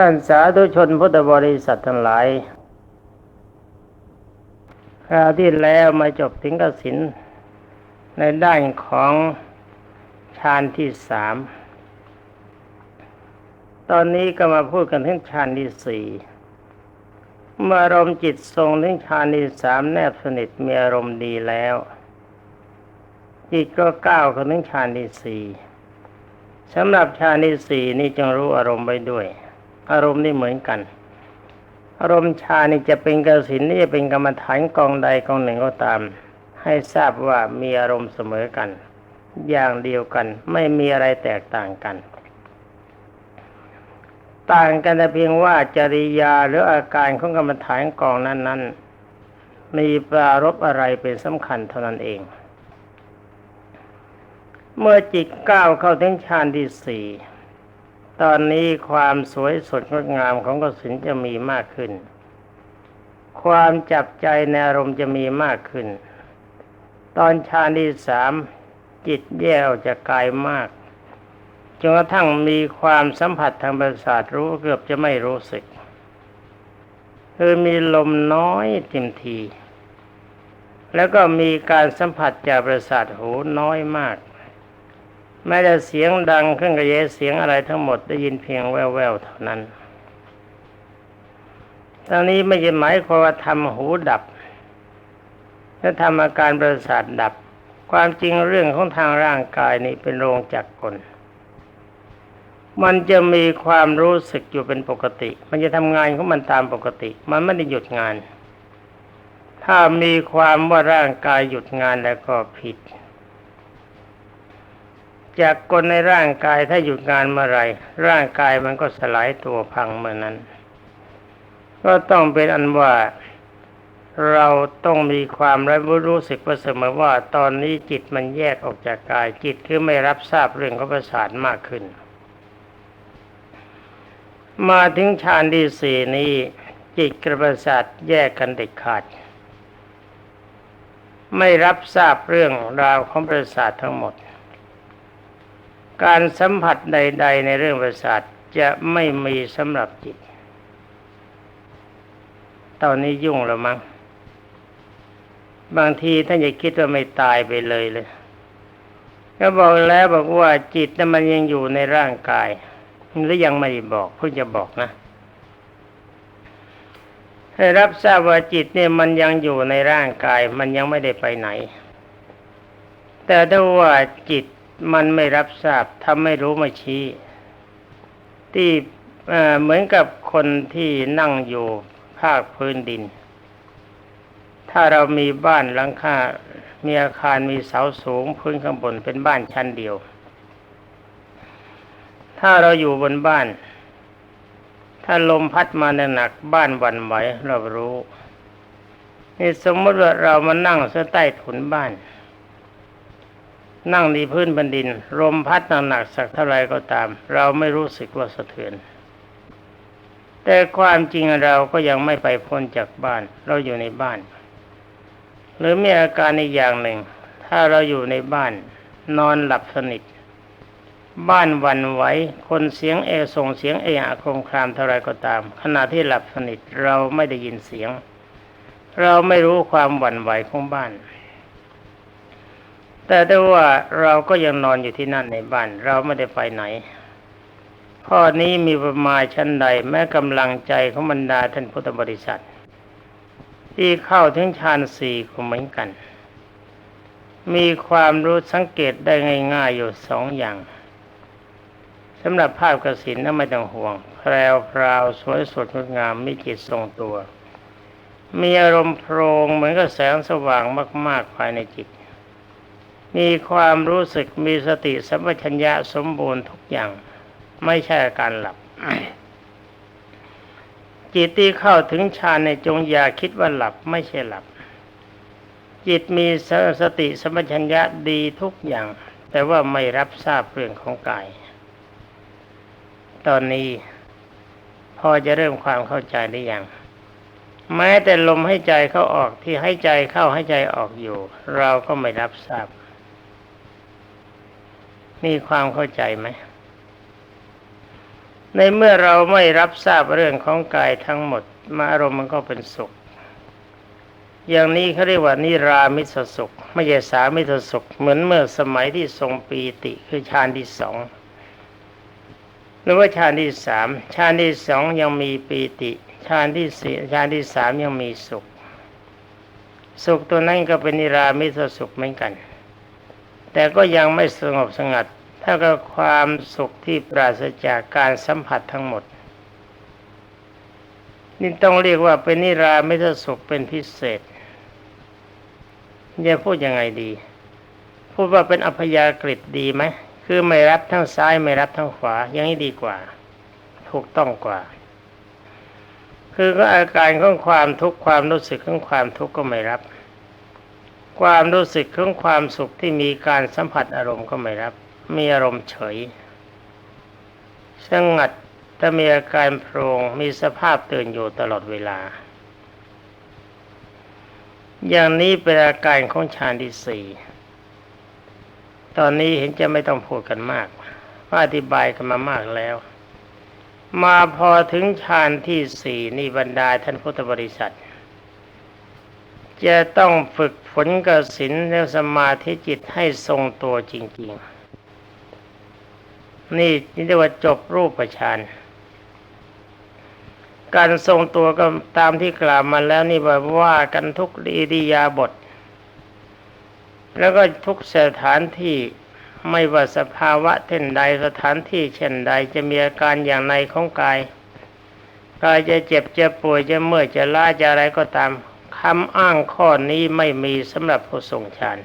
ท่านสาธุชนพุทธบริษัททั้งหลายคราวที่แล้วมาจบถึงกสินในด้านของฌานที่สาม ตอนนี้ก็มาพูดกันถึงฌานที่สี่เมื่ออารมณ์จิตทรงถึงฌานที่สามแนบสนิทมีอารมณ์ดีแล้ว จิตก็ก้าวเข้าถึงฌานที่สี่สำหรับฌานที่สี่นี่จงรู้อารมณ์ไว้ด้วย อารมณ์นี่เหมือนกัน อารมณ์ฌานี่จะเป็นกสินนี่จะเป็นกรรมฐานกองใดกองหนึ่งก็ตาม ให้ทราบว่ามีอารมณ์เสมอกัน อย่างเดียวกัน ไม่มีอะไรแตกต่างกัน ต่างกันแต่เพียงว่าจริยาหรืออาการของกรรมฐานกองนั้น ๆ มีปรารบอะไรเป็นสำคัญเท่านั้นเองเมื่อจิตก้าวเข้าถึงฌานที่สี่ ตอนนี้ความสวยสดงดงามของกสินจะมีมากขึ้น ความจับใจในอารมณ์จะมีมากขึ้น ตอนฌานที่สามจิตแยกออกจากกายมากจนกระทั่งมีความสัมผัสทางประสาทรู้เกือบจะไม่รู้สึก คือมีลมน้อยเต็มที แล้วก็มีการสัมผัสจากประสาทหูน้อยมาก แม้แต่เสียงดังเครื่องกระเยเสียงอะไรทั้งหมดได้ยินเพียงแว่วๆเท่านั้นตอนนี้ไม่ใช่หมายความว่าทำหูดับและทำอาการประสาทดับ ความจริงเรื่องของทางร่างกายนี้เป็นโรงจักรกลมันจะมีความรู้สึกอยู่เป็นปกติ มันจะทำงานของมันตามปกติ มันไม่ได้หยุดงาน ถ้ามีความว่าร่างกายหยุดงานแล้วก็ผิด จากกลในร่างกายถ้าหยุดงานเมื่อไรร่างกายมันก็สลายตัวพังเมื่อนั้น ก็ต้องเป็นอันว่าเราต้องมีความรู้รู้สึกว่าเสมอว่าตอนนี้จิตมันแยกออกจากกายจิตคือไม่รับทราบเรื่องของประสาทมากขึ้น มาถึงฌานที่สี่นี้ จิตกับประสาทแยกกันเด็ดขาด ไม่รับทราบเรื่องราวของประสาททั้งหมด การสัมผัสใด ๆ ในเรื่องประสาทจะไม่มีสำหรับจิต ตอนนี้ยุ่งแล้วมั้ง บางทีท่านจะคิดว่าไม่ตายไปเลยเลย ก็บอกแล้วบอกว่าจิตนั้นมันยังอยู่ในร่างกาย หรือยังไม่บอกเพิ่งจะบอกนะ ให้รับทราบว่าจิตเนี่ยมันยังอยู่ในร่างกาย มันยังไม่ได้ไปไหน แต่ถ้าว่าจิต มันไม่รับทราบทำไม่รู้ไม่ชี้ ที่เหมือนกับคนที่นั่งอยู่ภาคพื้นดิน ถ้าเรามีบ้านหลังคา มีอาคารมีเสาสูงพื้นข้างบนเป็นบ้านชั้นเดียว ถ้าเราอยู่บนบ้าน ถ้าลมพัดมาหนักบ้านวันไหวเรารู้นี่สมมติว่าเรามานั่งเสื้อใต้ถุนบ้าน นั่งในพื้นบนดิน ลมพัดหนักสักเท่าไรก็ตาม เราไม่รู้สึกว่าสะเทือน แต่ความจริงเราก็ยังไม่ไปพ้นจากบ้าน เราอยู่ในบ้าน หรือมีอาการอีกอย่างหนึ่ง ถ้าเราอยู่ในบ้าน นอนหลับสนิท บ้านวันไหวคนเสียงเอส่งเสียงเออะโครมครามเท่าไรก็ตาม ขณะที่หลับสนิทเราไม่ได้ยินเสียง เราไม่รู้ความหวั่นไหวของบ้าน แต่ได้ว่าเราก็ยังนอนอยู่ที่นั่นในบ้าน เราไม่ได้ไปไหน ข้อนี้มีประมาณชั้นใด แม้กำลังใจของบรรดาท่านพุทธบริษัท ที่เข้าถึงฌานสี่ก็เหมือนกัน มีความรู้สังเกตได้ง่ายๆอยู่สองอย่างสำหรับภาพกสินนั้นไม่ต้องห่วง แพรวพราวสวยสดงดงามมีจิตทรงตัว มีอารมณ์โพรงเหมือนกับแสงสว่างมาก ๆ ภายในจิต มีความรู้สึกมีสติสัมปชัญญะสมบูรณ์ทุกอย่าง ไม่ใช่การหลับ จิตที่เข้าถึงฌานในจงอย่าคิดว่าหลับไม่ใช่หลับ จิตมีสติสัมัชัญญะดีทุกอย่าง แต่ว่าไม่รับทราบเรื่องของกาย ตอนนี้พอจะเริ่มความเข้าใจได้อย่างแม้แต่ลมให้ใจเข้าออกที่ให้ใจเข้าให้ใจออกอยู่ เราก็ไม่รับทราบ มีความเข้าใจไหม ในเมื่อเราไม่รับทราบเรื่องของกายทั้งหมด มาอารมณ์มันก็เป็นสุข อย่างนี้เขาเรียกว่านิรามิสสุข ไม่ใช่สามิสสุข เหมือนเมื่อสมัยที่ทรงปีติคือฌานที่สองหรือว่าฌานที่สามฌานที่สองยังมีปีติฌานที่สี่ฌานที่สามยังมีสุข สุขตัวนั้นก็เป็นนิรามิสสุขเหมือนกัน แต่ก็ยังไม่สงบสงัดเท่ากับความสุขที่ปราศจากการสัมผัสทั้งหมด นี่ต้องเรียกว่าเป็นนิราไมิสสุขเป็นพิเศษจะพูดยังไงดี พูดว่าเป็นอพยากฤิดีไหมคือไม่รับทั้งซ้ายไม่รับทั้งขวาอย่างนี้ดีกว่า ถูกต้องกว่า คือก็อาการของความทุกข์ความรู้สึกของความทุกข์ก็ไม่รับ ความรู้สึกของความสุขที่มีการสัมผัสอารมณ์ก็ไม่รับ มีอารมณ์เฉยสงัดแต่มีอาการโพรงมีสภาพตื่นอยู่ตลอดเวลา อย่างนี้เป็นอาการของฌานที่สี่ตอนนี้เห็นจะไม่ต้องพูดกันมากว่าอธิบายกันมามากแล้ว มาพอถึงฌานที่สี่นี่บรรดาท่านพุทธบริษัท จะต้องฝึกฝนกสินและสมาธิจิตให้ทรงตัวจริง ๆ นี่นี่เรียกว่าจบรูปฌานการทรงตัวก็ตามที่กล่าวมาแล้วนี่แบบว่ากันทุกอิริยาบถแล้วก็ทุกสถานที่ไม่ว่าสภาวะเช่นใดสถานที่เช่นใดจะมีอาการอย่างในของกายกายจะเจ็บจะป่วยจะเมื่อยจะล้าจะอะไรก็ตาม คำอ้างข้อนี้ไม่มีสำหรับผู้ทรงฌาน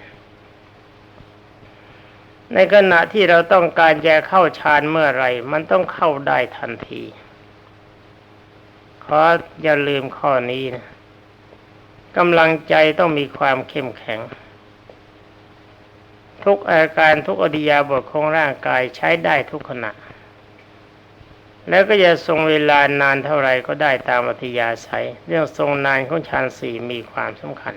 ในขณะที่เราต้องการจะเข้าฌานเมื่อไรมันต้องเข้าได้ทันที ขออย่าลืมข้อนี้นะกำลังใจต้องมีความเข้มแข็ง ทุกอาการทุกอดิยาบทของร่างกายใช้ได้ทุกขณะ แล้วก็จะทรงเวลานานเท่าไรก็ได้ตามอัธยาศัย เรื่องทรงนานของฌานสี่มีความสำคัญ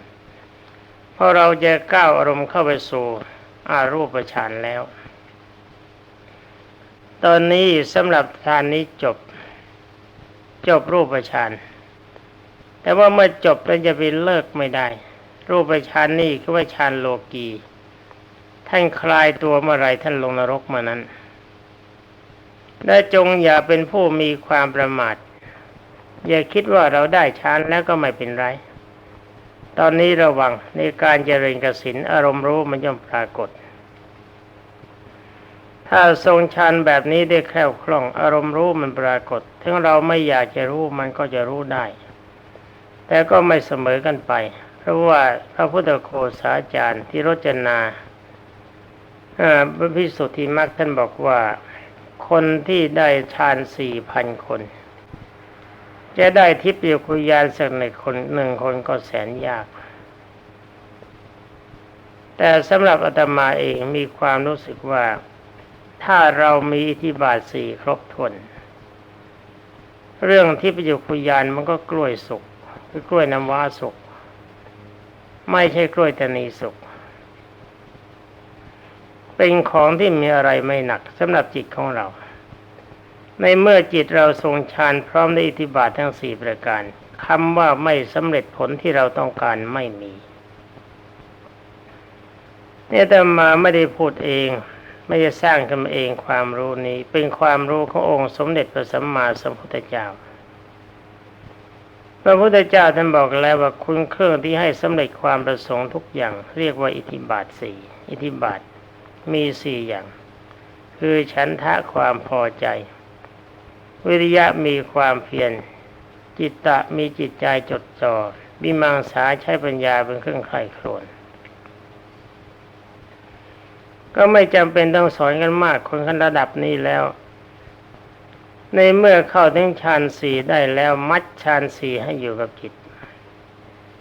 เพราะเราจะก้าวอารมณ์เข้าไปสู่อารูปฌานแล้ว ตอนนี้สำหรับฌานนี้จบ จบรูปฌานแต่ว่าเมื่อจบแล้วจะไปเลิกไม่ได้ รูปฌานนี่คือว่าฌานโลกีท่านคลายตัวเมื่อไรท่านลงนรกเมื่อนั้น และจงอย่าเป็นผู้มีความประมาท อย่าคิดว่าเราได้ฌานแล้วก็ไม่เป็นไร ตอนนี้ระวังในการเจริญกสินอารมณ์รู้มันย่อมปรากฏ ถ้าทรงฌานแบบนี้ได้แคล่วคล่องอารมณ์รู้มันปรากฏ ถึงเราไม่อยากจะรู้มันก็จะรู้ได้ แต่ก็ไม่เสมอกันไป เพราะว่าพระพุทธโฆษาจารย์ที่รจนาพระพิสุทธิมักท่านบอกว่า คนที่ได้ฌานสี่พันคน จะได้ทิพยคุยานสักหนึ่งคนหนึ่งคนก็แสนยาก แต่สำหรับอาตมาเองมีความรู้สึกว่า ถ้าเรามีอิทธิบาทสี่ครบถ้วนเรื่องทิพยคุยานมันก็กล้วยสุกคือกล้วยน้ำว้าสุกไม่ใช่กล้วยตานีสุก เป็นของที่มีอะไรไม่หนักสำหรับจิตของเรา ในเมื่อจิตเราทรงฌานพร้อมในอิทธิบาททั้งสี่ประการคำว่าไม่สำเร็จผลที่เราต้องการไม่มีเนี่ยแต่มาไม่ได้พูดเอง ไม่ได้สร้างขึ้นมาเองความรู้นี้ เป็นความรู้ขององค์สมเด็จพระสัมมาสัมพุทธเจ้า พระพุทธเจ้าท่านบอกแล้วว่าคุณเครื่องที่ให้สำเร็จความประสงค์ทุกอย่าง เรียกว่าอิทธิบาทสี่อิทธิบาท มีสี่อย่าง คือฉันทะความพอใจ วิริยะมีความเพียรจิตตะมีจิตใจจดจ่อมีมังสาใช้ปัญญาเป็นเครื่องไข้ครวนก็ไม่จำเป็นต้องสอนกันมากคนขั้นระดับนี้แล้ว ในเมื่อเข้าถึงฌานสี่ได้แล้วมัดฌานสี่ให้อยู่กับจิต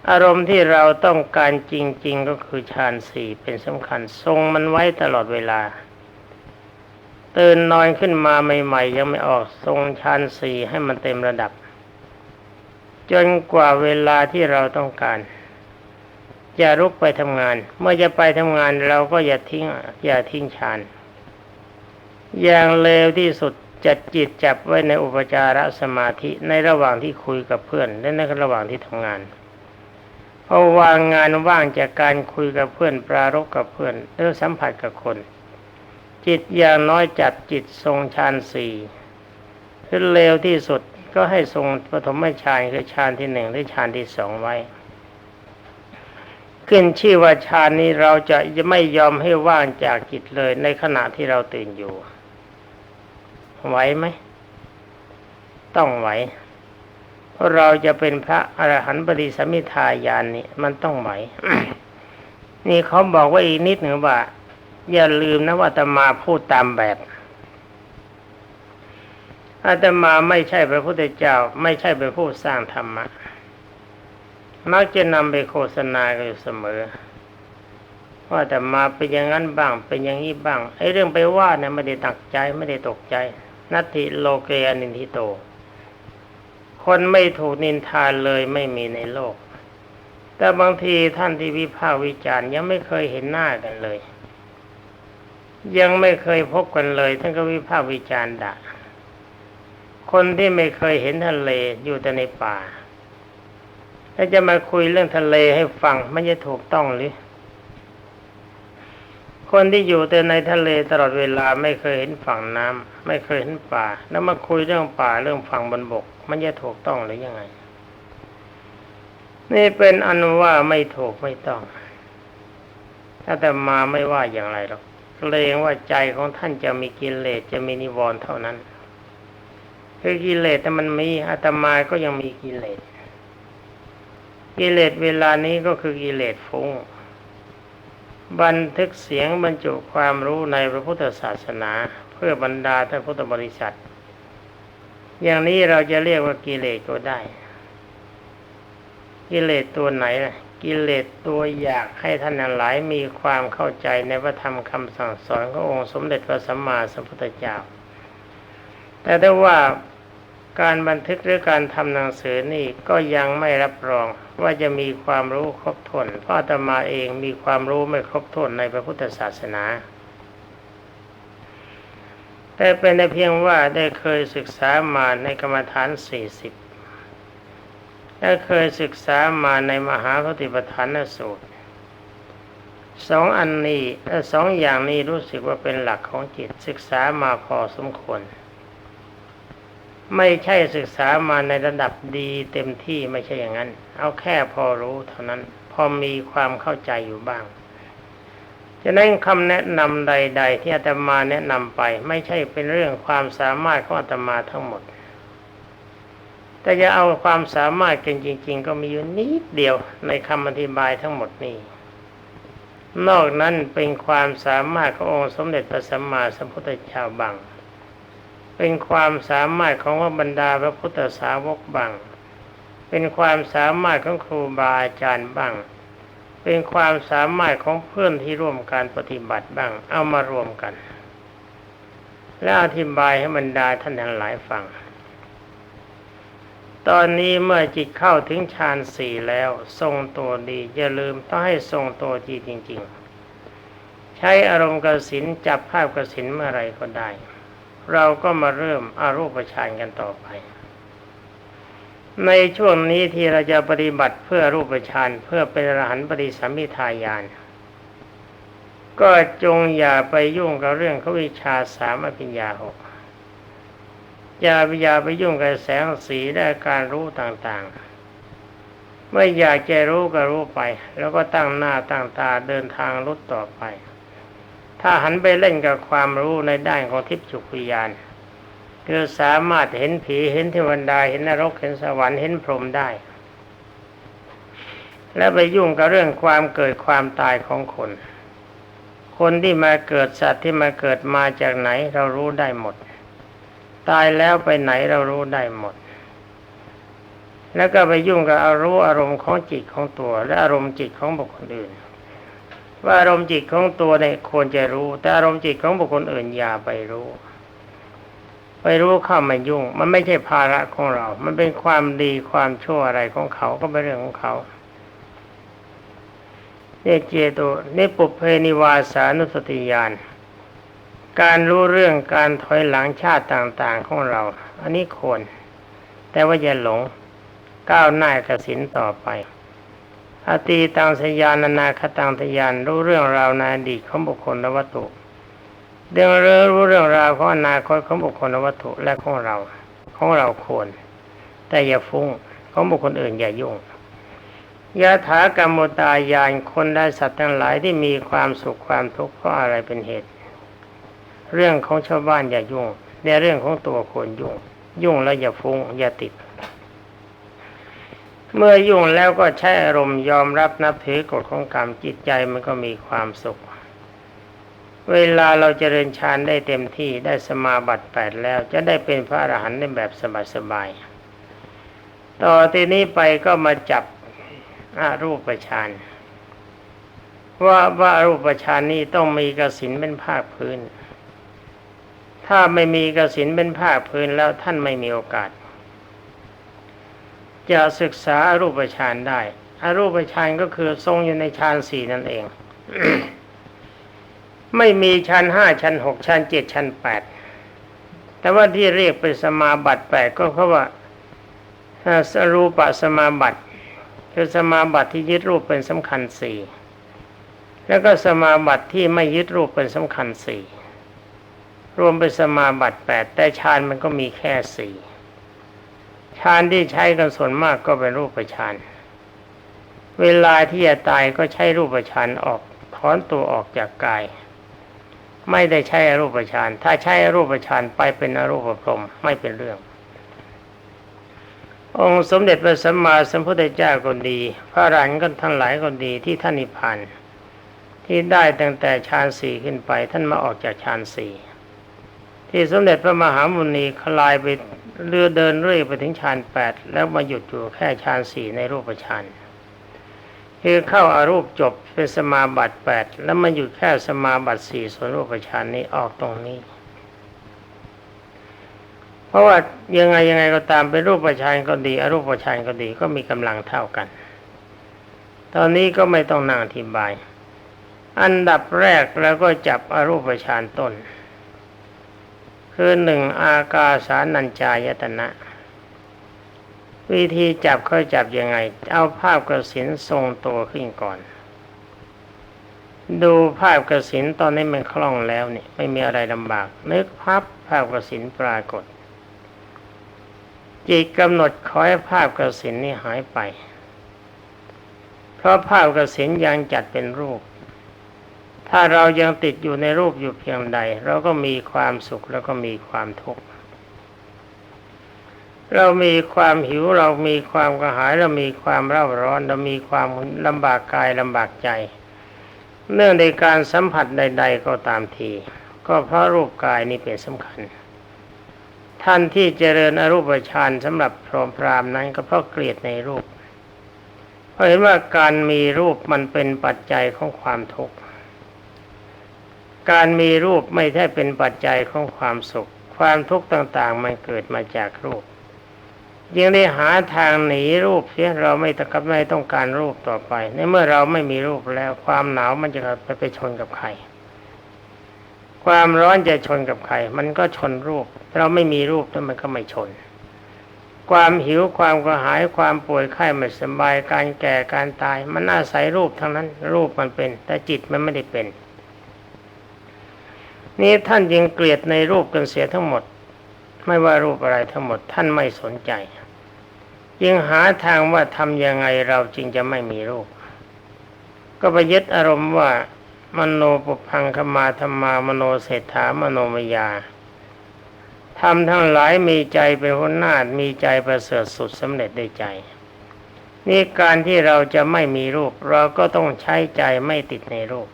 อารมณ์ที่เราต้องการจริง ๆ ก็คือฌานสี่เป็นสำคัญ ทรงมันไว้ตลอดเวลา ตื่นนอนขึ้นมาใหม่ ๆ ยังไม่ออกทรงฌานสี่ให้มันเต็มระดับ จนกว่าเวลาที่เราต้องการอย่าลุกไปทำงาน เมื่อจะไปทำงานเราก็อย่าทิ้งอย่าทิ้งฌานอย่างเลวที่สุดจัดจิตจับไว้ในอุปจารสมาธิในระหว่างที่คุยกับเพื่อน และในระหว่างที่ทำงาน พอวางงานว่างจากการคุยกับเพื่อนปรารบกับเพื่อนหรือสัมผัสกับคน จิตอย่างน้อยจัดจิตทรงฌานสี่คือเร็วที่สุดก็ให้ทรงปฐมฌานคือฌานที่หนึ่งหรือฌานที่สองไว้ ขึ้นชื่อว่าฌานนี้เราจะจะไม่ยอมให้ว่างจากจิตเลยในขณะที่เราตื่นอยู่ ไหวไหม ต้องไหว เราจะเป็นพระอรหันต์ปฏิสัมมิทายานนี่มันต้องไหวนี่เขาบอกว่าอีกนิดหนึ่งว่า อย่าลืมนะว่าตมาพูดตามแบบอาตมาไม่ใช่พระพุทธเจ้า ไม่ใช่เป็นผู้สร้างธรรมะมักจะนำไปโฆษณากันอยู่เสมอ ว่าแต่มาเป็นอย่างนั้นบ้าง เป็นอย่างนี้บ้างไอ้เรื่องไปว่าเนี่ยไม่ได้ตักใจไม่ได้ตกใจ นัตถิโลเกอนินทิโต คนไม่ถูกนินทาเลยไม่มีในโลก แต่บางทีท่านที่วิพากษ์วิจารณ์ยังไม่เคยเห็นหน้ากันเลย ยังไม่เคยพบกันเลย ท่านก็วิพากษ์วิจารณ์ด่าคนที่ไม่เคยเห็นทะเลอยู่แต่ในป่าถ้าจะมาคุยเรื่องทะเลให้ฟังมันจะถูกต้องหรือ คนที่อยู่แต่ในทะเลตลอดเวลาไม่เคยเห็นฝั่งน้ำไม่เคยเห็นป่า แล้วมาคุยเรื่องป่าเรื่องฝั่งบนบก มันจะถูกต้องหรือยังไง นี่เป็นอันว่าไม่ถูกไม่ต้องถ้าแต่มาไม่ว่าอย่างไรหรอกเกรงว่าใจของท่านจะมีกิเลสจะมีนิวรณ์เท่านั้นคือกิเลสแต่มันมีอาตมาก็ยังมีกิเลสกิเลสเวลานี้ก็คือกิเลสฟุ้ง บันทึกเสียงบรรจุความรู้ในพระพุทธศาสนา เพื่อบรรดาท่านพุทธบริษัท อย่างนี้เราจะเรียกว่ากิเลสก็ได้ กิเลสตัวไหนล่ะกิเลสตัวอยากให้ท่านหลายมีความเข้าใจในพระธรรมคำสั่งสอนขององค์สมเด็จพระสัมมาสัมพุทธเจ้า แต่ถ้าว่า การบันทึกหรือการทำหนังสือนี่ก็ยังไม่รับรองว่าจะมีความรู้ครบถ้วนเพราะอาตมาเองมีความรู้ไม่ครบถ้วนในพระพุทธศาสนา แต่เป็นเพียงว่าได้เคยศึกษามาในกรรมฐานสี่สิบและเคยศึกษามาในมหาปฏิปทานสูตรสองอันนี้สองอย่างนี้รู้สึกว่าเป็นหลักของจิตศึกษามาพอสมควร ไม่ใช่ศึกษามาในระดับดีเต็มที่ไม่ใช่อย่างนั้น เอาแค่พอรู้เท่านั้น พอมีความเข้าใจอยู่บ้างฉะนั้นคำแนะนำใด ๆ ที่อาตมาแนะนำไป ไม่ใช่เป็นเรื่องความสามารถของอาตมาทั้งหมด แต่จะเอาความสามารถกันจริง ๆ ก็มีอยู่นิดเดียวในคำอธิบายทั้งหมดนี้ นอกนั้นเป็นความสามารถขององค์สมเด็จพระสัมมาสัมพุทธเจ้าบัง เป็นความสามารถของบรรดาพระพุทธสาวกบัง เป็นความสามารถของครูบาอาจารย์บ้าง เป็นความสามารถของเพื่อนที่ร่วมการปฏิบัติบ้าง เอามารวมกัน และอธิบายให้บรรดาท่านทั้งหลายฟัง ตอนนี้เมื่อจิตเข้าถึงฌานสี่แล้ว ทรงตัวดีอย่าลืมต้องให้ทรงตัวดีจริง ๆ ใช้อารมณ์กสินจับภาพกสินเมื่อไรก็ได้ เราก็มาเริ่มอารูปฌานกันต่อไป ในช่วงนี้ที่เราจะปฏิบัติเพื่อรูปฌานเพื่อเป็นอรหันต์ปฏิสัมมิทายาน ก็จงอย่าไปยุ่งกับเรื่องเขาวิชาสามอภิญญาหกอย่าอย่าไปยุ่งกับแสงสีและการรู้ต่างๆ ไม่อยากจะรู้ก็รู้ไป แล้วก็ตั้งหน้าตั้งตาเดินทางรุดต่อไป ถ้าหันไปเล่นกับความรู้ในด้านของทิพย์จุกวิญญาณคือสามารถเห็นผีเห็นเทวดาเห็นนรกเห็นสวรรค์เห็นพรหมได้ และไปยุ่งกับเรื่องความเกิดความตายของคน คนที่มาเกิดสัตว์ที่มาเกิดมาจากไหนเรารู้ได้หมด ตายแล้วไปไหนเรารู้ได้หมด แล้วก็ไปยุ่งกับอารมณ์อารมณ์ของจิตของตัว และอารมณ์จิตของบุคคลอื่น ว่าอารมณ์จิตของตัวเนี่ยควรจะรู้ แต่อารมณ์จิตของบุคคลอื่นอย่าไปรู้ ไปรู้เข้ามายุ่ง มันไม่ใช่ภาระของเรา มันเป็นความดีความชั่วอะไรของเขาก็เป็นเรื่องของเขาเนี่ยเจโตนี่ปุเพนิวาสานุสติญาณการรู้เรื่องการถอยหลังชาติต่างๆของเรา อันนี้ควรแต่ว่าอย่าหลงก้าวหน้ากสินต่อไป อตีตังสยานนาคตังทยานรู้เรื่องราวในอดีตของบุคคลและวัตถุเรื่องเรื่องรู้เรื่องราวของอนาคตของบุคคลและวัตถุและของเรา ของเราควร แต่อย่าฟุ้งของบุคคลอื่นอย่ายุ่งยะถากรรมตายานคนได้สัตว์ทั้งหลายที่มีความสุขความทุกข์เพราะอะไรเป็นเหตุ เรื่องของชาวบ้านอย่ายุ่งในเรื่องของตัวควรยุ่ง ยุ่งแล้วอย่าฟุ้งอย่าติด เมื่อยุ่งแล้วก็ใช้อารมณ์ยอมรับนับถือกฎของกรรมจิตใจมันก็มีความสุข เวลาเราจเจริญฌานได้เต็มที่ได้สมาบัติแปดแล้ว จะได้เป็นพระอรหันต์ในแบบสบายๆ ต่อทีนี้ไปก็มาจับอารูปฌานว่าว่าอารูปฌานนี้ต้องมีกสินเป็นภาคพื้น ถ้าไม่มีกสินเป็นภาคพื้นแล้วท่านไม่มีโอกาส จะศึกษาอารูปฌานได้อารูปฌานก็คือทรงอยู่ในฌานสี่นั่นเอง ไม่มีชั้นห้าชั้นหกชั้นเจ็ดชั้นแปดแต่ว่าที่เรียกเป็นสมาบัติแปดก็เพราะว่าสรูปสมาบัติคือสมาบัติที่ยึดรูปเป็นสำคัญสี่แล้วก็สมาบัติที่ไม่ยึดรูปเป็นสำคัญสี่รวมเป็นสมาบัติแปดแต่ฌานมันก็มีแค่สี่ ฌานที่ใช้กันส่วนมากก็เป็นรูปฌานเวลาที่จะตายก็ใช้รูปฌานออกถอนตัวออกจากกาย ไม่ได้ใช้รูปฌานถ้าใช้รูปฌานไปเป็นอรูปพรหมไม่เป็นเรื่อง องค์สมเด็จพระสัมมาสัมพุทธเจ้าก็ดี พระอรหันต์ก็ทั้งหลายก็ดีที่ท่านนิพพานที่ได้ตั้งแต่ฌานสี่ขึ้นไปท่านมาออกจากฌานสี่ ที่สมเด็จพระมหามุนีคลายไปเรือเดินเรื่อยไปถึงฌานแปดแล้วมาหยุดอยู่แค่ฌานสี่ในรูปฌานคือเข้าอารูปจบเป็นสมาบัติแปดแล้วมาหยุดแค่สมาบัติสี่ส่วนรูปฌานนี้ออกตรงนี้ เพราะว่ายังไงยังไงก็ตามเป็นรูปประชานก็ดีอรูปประชานก็ดีก็มีกำลังเท่ากัน ตอนนี้ก็ไม่ต้องนั่งอธิบาย อันดับแรกแล้วก็จับอรูปฌานต้น คือหนึ่งอากาสานัญจายตนะ วิธีจับเขาจับยังไง เอาภาพกระสินทรงตัวขึ้นก่อน ดูภาพกระสินตอนนี้มันคล่องแล้วเนี่ยไม่มีอะไรลำบาก นึกภาพภาพกระสินปรากฏ จิตกำหนดขอให้ภาพกระสินนี้หายไป เพราะภาพกระสินยังจัดเป็นรูป ถ้าเรายังติดอยู่ในรูปอยู่เพียงใด เราก็มีความสุขแล้วก็มีความทุกข์เรามีความหิวเรามีความกระหายเรามีความเร่าร้อน เรามีความลำบากกายลำบากใจ เนื่องในการสัมผัสใด ๆ ก็ตามที ก็เพราะรูปกายนี้เป็นสำคัญ ท่านที่เจริญอรูปฌานสำหรับพรหมพรามนั้นก็เพราะเกลียดในรูปเพราะเห็นว่าการมีรูปมันเป็นปัจจัยของความทุกข์ การมีรูปไม่ใช่เป็นปัจจัยของความสุข ความทุกข์ต่างๆ มันเกิดมาจากรูปยังได้หาทางหนีรูปเสียเราไม่ตะกับไม่ต้องการรูปต่อไป ในเมื่อเราไม่มีรูปแล้ว ความหนาวมันจะไปไปชนกับใคร ความร้อนจะชนกับใคร มันก็ชนรูป เราไม่มีรูปแล้วมันก็ไม่ชน ความหิวความกระหายความป่วยไข้ไม่สบายการแก่การตาย มันอาศัยรูปทั้งนั้น รูปมันเป็น แต่จิตมันไม่ได้เป็น นี่ท่านยังเกลียดในรูปกันเสียทั้งหมด ไม่ว่ารูปอะไรทั้งหมด ท่านไม่สนใจยังหาทางว่าทำยังไงเราจึงจะไม่มีรูป ก็ไปยึดอารมณ์ว่ามโนปุพังคมาธรรมามโนเศรษฐามโนมยาทำทั้งหลายมีใจเป็นหัวหน้ามีใจประเสริฐสุดสำเร็จได้ใจนี่การที่เราจะไม่มีรูป เราก็ต้องใช้ใจไม่ติดในรูป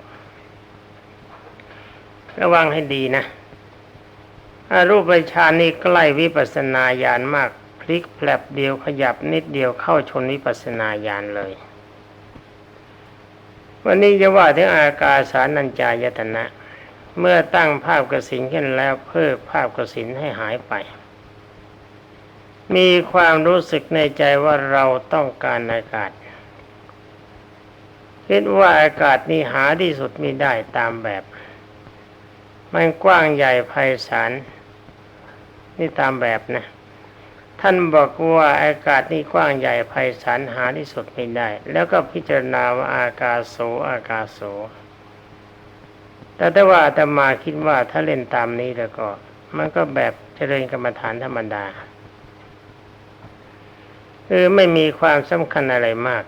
ระวังให้ดีนะรูปฌานนี่ใกล้วิปัสสนาญาณมาก พลิกแผลบเดียวขยับนิดเดียวเข้าชนวิปัสสนาญาณเลย วันนี้จะว่าถึงอากาสานัญจายตนะ เมื่อตั้งภาพกสินขึ้นแล้วเพิ่มภาพกสินให้หายไป มีความรู้สึกในใจว่าเราต้องการอากาศคิดว่าอากาศนี้หาที่สุดไม่ได้ตามแบบ มันกว้างใหญ่ไพศาลนี่ตามแบบนะ ท่านบอกว่าอากาศนี่กว้างใหญ่ไพศาลหาที่สุดไม่ได้ แล้วก็พิจารณาว่าอากาโสอากาโส แต่ถ้าว่าอาตมาคิดว่าถ้าเล่นตามนี้แล้วก็ มันก็แบบเจริญกรรมฐานธรรมดาคือไม่มีความสำคัญอะไรมาก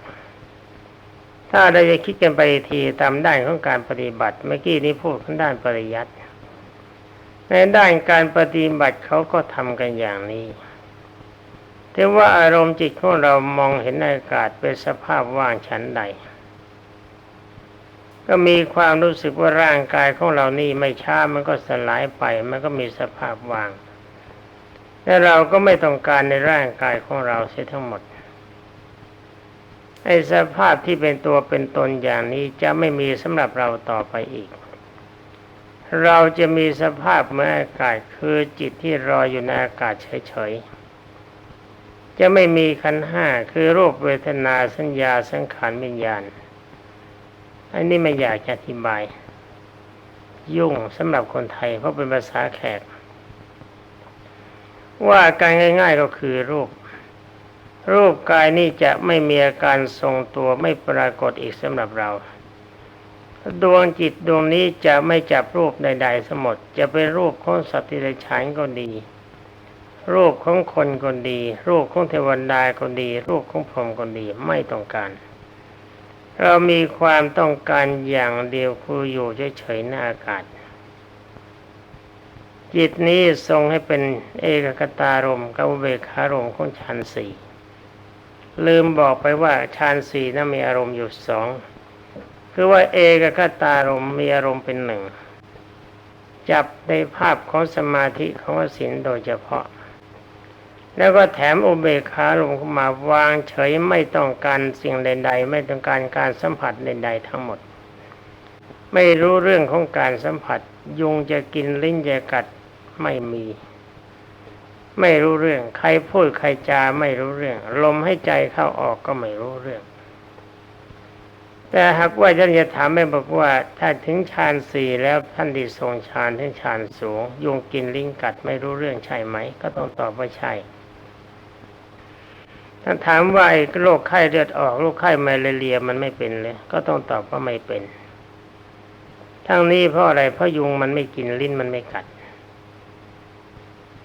ถ้าเราจะคิดกันไปทีตามด้านของการปฏิบัติ เมื่อกี้นี้พูดข้างด้านปริยัติ ในด้านการปฏิบัติเขาก็ทำกันอย่างนี้แต่ว่าอารมณ์จิตของเรามองเห็นอากาศเป็นสภาพว่างชั้นใด ก็มีความรู้สึกว่าร่างกายของเรานี่ไม่ช้ามันก็สลายไป มันก็มีสภาพว่าง และเราก็ไม่ต้องการในร่างกายของเราเสียทั้งหมดไอ้สภาพที่เป็นตัวเป็นตนอย่างนี้จะไม่มีสำหรับเราต่อไปอีก เราจะมีสภาพเหมือนอากาศคือจิตที่รออยู่ในอากาศเฉยๆ จะไม่มีขันห้าคือรูปเวทนาสัญญาสังขารวิญญาณ อันนี้ไม่อยากจะอธิบาย ยุ่งสำหรับคนไทยเพราะเป็นภาษาแขก ว่าการง่ายๆก็คือรูป รูปกายนี่จะไม่มีอาการทรงตัวไม่ปรากฏอีกสำหรับเรา ดวงจิตดวงนี้จะไม่จับรูปใดๆสมดจะเป็นรูปของสัตว์ที่ไรฉานก็ดี รูปของคนก็ดี รูปของเทวดาก็ดี รูปของพรหมก็ดีไม่ต้องการ เรามีความต้องการอย่างเดียวคืออยู่เฉยๆในอากาศ จิตนี้ทรงให้เป็นเอกกตารมกับเบกขารมของฌานสี่ลืมบอกไปว่าฌานสี่นั้นมีอารมณ์อยู่สอง คือว่าเอกกตารมมีอารมณ์เป็นหนึ่ง จับในภาพของสมาธิของวสินโดยเฉพาะ แล้วก็แถมอุเบกขาลงมาวางเฉยไม่ต้องการสิ่งใด ๆ ไม่ต้องการการสัมผัสใด ๆ ทั้งหมด ไม่รู้เรื่องของการสัมผัส ยุงจะกินลิ้นจะกัดไม่มี ไม่รู้เรื่อง ใครพูดใครจาไม่รู้เรื่อง ลมให้ใจเข้าออกก็ไม่รู้เรื่อง แต่หากว่าท่านจะถามไม่บอกว่า ถ้าถึงฌานสี่แล้วท่านที่ทรงฌานถึงฌานสูงยุงกินลิ้นกัดไม่รู้เรื่องใช่ไหม ก็ต้องตอบว่าใช่ถ้านถามว่าไอ้โรคไข้เลือดออกโรคไข้มาเลเรียมันไม่เป็นเลย ก็ต้องตอบว่าไม่เป็น ทั้งนี้เพราะอะไรเพราะยุงมันไม่กินลิ้นมันไม่กัด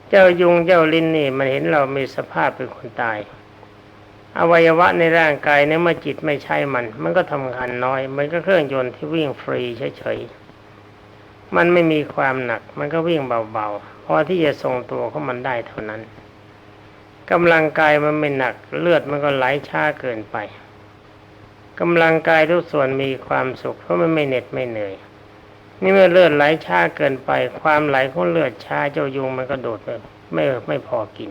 เจ้ายุงเจ้าลิ้นนี่ มันเห็นเรามีสภาพเป็นคนตาย อวัยวะในร่างกายเนี่ยเมื่อจิตไม่ใช่มัน มันก็ทำงานน้อย มันก็เครื่องยนต์ที่วิ่งฟรีเฉยๆ มันไม่มีความหนัก มันก็วิ่งเบาๆพอที่จะทรงตัวของมันได้เท่านั้นกำลังกายมันไม่หนัก เลือดมันก็ไหลช้าเกินไปกำลังกายทุกส่วนมีความสุขเพราะมันไม่เหน็ดไม่เหนื่อยนี่เมื่อเลือดไหลช้าเกินไป ความไหลของเลือดช้าเจ้ายุงมันก็โดดไปไม่ไม่พอกิน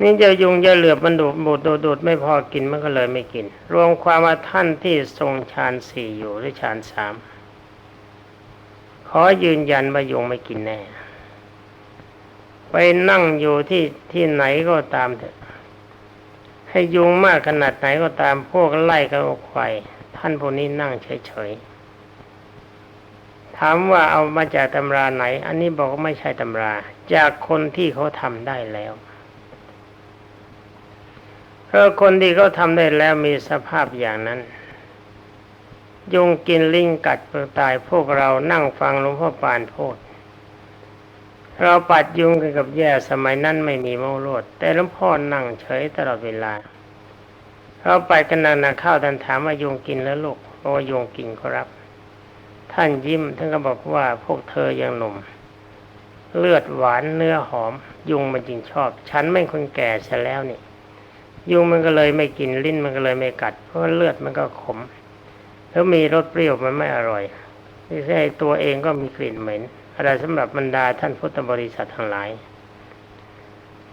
นี่เจ้ายุงเจ้าเหลือบมันดูดบูดโดดโดดไม่พอกินมันก็เลยไม่กิน รวมความว่าท่านที่ทรงฌานสี่อยู่หรือฌานสามขอยืนยันว่ายุงไม่กินแน่ ไปนั่งอยู่ที่ที่ไหนก็ตามเถอะให้ยุงมากขนาดไหนก็ตามพวกไล่กันควายท่านพวกนี้นั่งเฉยๆถามว่าเอามาจากตำราไหน อันนี้บอกว่าไม่ใช่ตำรา จากคนที่เขาทำได้แล้ว เพราะคนที่เขาทำได้แล้วมีสภาพอย่างนั้น ยุงกินลิงกัดเปลือตายพวกเรานั่งฟังหลวงพ่อปานพูดเราปัดยุงกันกับแย่สมัยนั้นไม่มีโมโลด แต่หลวงพ่อนั่งเฉยตลอดเวลา เราไปกันนานๆเข้าท่านถามว่ายุงกินแล้วลูกโอ้ยุงกินครับ ท่านยิ้มท่านก็บอกว่าพวกเธอยังหนุ่ม เลือดหวานเนื้อหอม ยุงมันจริงชอบ ฉันไม่คนแก่ซะแล้วนี่ ยุงมันก็เลยไม่กินลิ้นมันก็เลยไม่กัด เพราะเลือดมันก็ขม แล้วมีรสเปรี้ยวมันไม่อร่อยไม่ใช่ตัวเองก็มีกลิ่นเหม็นอะไรสำหรับบรรดาท่านพุทธบริษัททั้งหลาย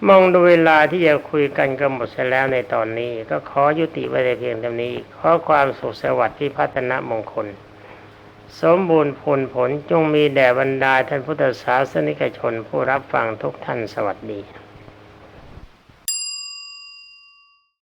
มองดูเวลาที่จะคุยกันก็หมดเสียแล้วในตอนนี้ ก็ขอยุติไว้แต่เพียงเท่านี้ ขอความสุขสวัสดิ์ที่พัฒนมงคล สมบูรณ์ผลผลจงมีแด่บรรดาท่านพุทธศาสนิกชนผู้รับฟังทุกท่านสวัสดี